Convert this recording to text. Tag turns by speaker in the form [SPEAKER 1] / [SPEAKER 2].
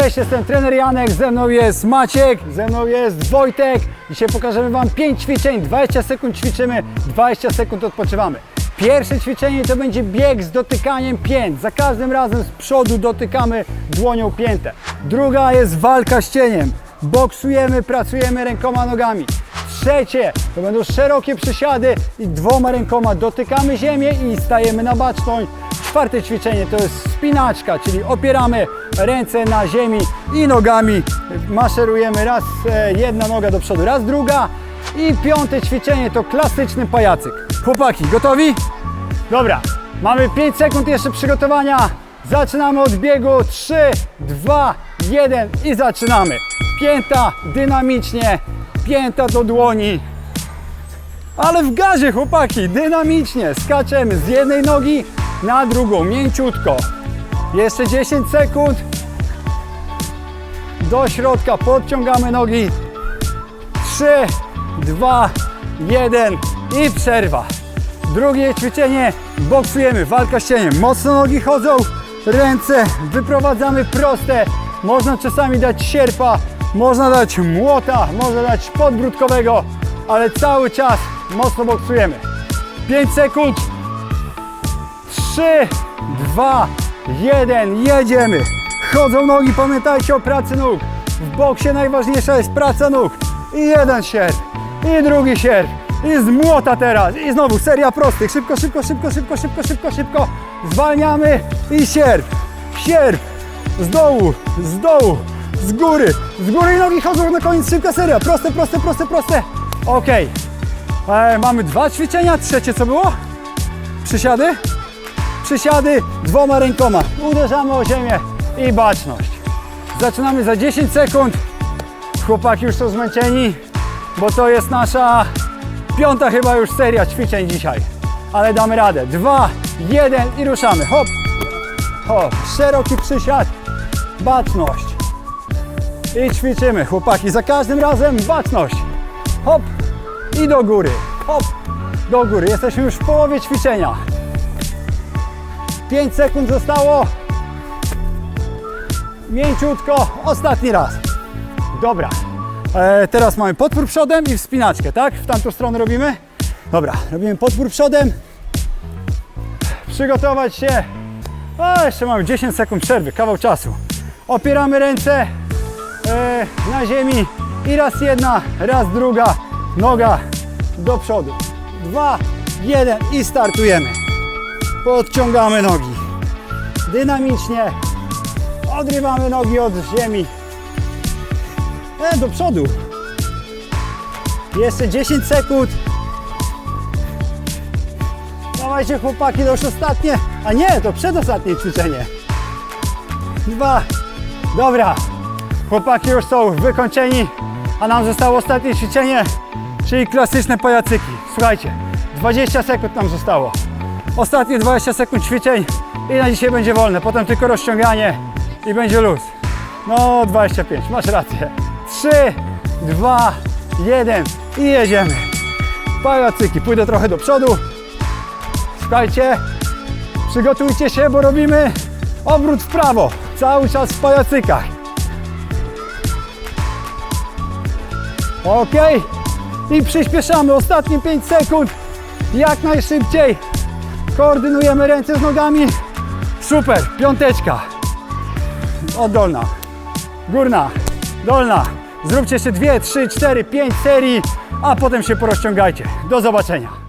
[SPEAKER 1] Cześć, jestem trener Janek, ze mną jest Maciek, ze mną jest Wojtek. Dzisiaj pokażemy Wam 5 ćwiczeń, 20 sekund ćwiczymy, 20 sekund odpoczywamy. Pierwsze ćwiczenie to będzie bieg z dotykaniem pięt. Za każdym razem z przodu dotykamy dłonią piętę. Druga jest walka z cieniem. Boksujemy, pracujemy rękoma, nogami. Trzecie to będą szerokie przysiady i dwoma rękoma dotykamy ziemię i stajemy na baczność. Czwarte ćwiczenie to jest spinaczka, czyli opieramy ręce na ziemi i nogami maszerujemy raz e, jedna noga do przodu, raz druga. I piąte ćwiczenie to klasyczny pajacyk. Chłopaki, gotowi? Dobra, mamy 5 sekund jeszcze przygotowania. Zaczynamy od biegu. 3, 2, 1 i zaczynamy. Pięta dynamicznie, pięta do dłoni. Ale w gazie, chłopaki, dynamicznie skaczemy z jednej nogi na drugą, mięciutko. Jeszcze 10 sekund. Do środka podciągamy nogi. 3, 2, 1 i przerwa. Drugie ćwiczenie, boksujemy, walka z cieniem. Mocno nogi chodzą, ręce wyprowadzamy proste. Można czasami dać sierpa, można dać młota, można dać podbródkowego, ale cały czas mocno boksujemy. 5 sekund. 3, 2, 1, jedziemy. Chodzą nogi, pamiętajcie o pracy nóg. W boksie najważniejsza jest praca nóg. I jeden sierp, i drugi sierp, i z młota teraz. I znowu seria prostych. Szybko, szybko, szybko, szybko, szybko, szybko, szybko. Zwalniamy i sierp, sierp. Z dołu, z dołu, z góry. Z góry i nogi chodzą na koniec. Szybka seria. Proste, proste, proste, proste. Ok. E, mamy dwa ćwiczenia. Trzecie co było? Przysiady? Przysiady dwoma rękoma. Uderzamy o ziemię i baczność. Zaczynamy za 10 sekund. Chłopaki już są zmęczeni, bo to jest nasza piąta chyba już seria ćwiczeń dzisiaj. Ale damy radę. Dwa, jeden i ruszamy. Hop, hop. Szeroki przysiad, baczność. I ćwiczymy, chłopaki. Za każdym razem baczność. Hop i do góry. Hop, do góry. Jesteśmy już w połowie ćwiczenia. 5 sekund zostało. Mięciutko, ostatni raz. Dobra. E, teraz mamy podpór przodem i wspinaczkę, tak? W tamtą stronę robimy? Dobra, robimy podpór przodem. Przygotować się. O, jeszcze mamy 10 sekund przerwy, kawał czasu. Opieramy ręce e, na ziemi i raz jedna, raz druga noga do przodu. Dwa, jeden i startujemy. Podciągamy nogi. Dynamicznie odrywamy nogi od ziemi. E, do przodu. Jeszcze 10 sekund. Dawajcie chłopaki, to już ostatnie. A nie, to przedostatnie ćwiczenie. Dwa. Dobra. Chłopaki już są wykończeni, a nam zostało ostatnie ćwiczenie, czyli klasyczne pajacyki. Słuchajcie, 20 sekund nam zostało. Ostatnie 20 sekund ćwiczeń i na dzisiaj będzie wolne. Potem tylko rozciąganie i będzie luz. No 25, masz rację. 3, 2, 1 i jedziemy. Pajacyki, pójdę trochę do przodu. Słuchajcie, przygotujcie się, bo robimy obrót w prawo. Cały czas w pajacykach. Ok. I przyspieszamy. Ostatnie 5 sekund. Jak najszybciej. Koordynujemy ręce z nogami. Super. Piąteczka. Oddolna. Górna. Dolna. Zróbcie jeszcze 2, 3, 4, 5 serii, a potem się porozciągajcie. Do zobaczenia.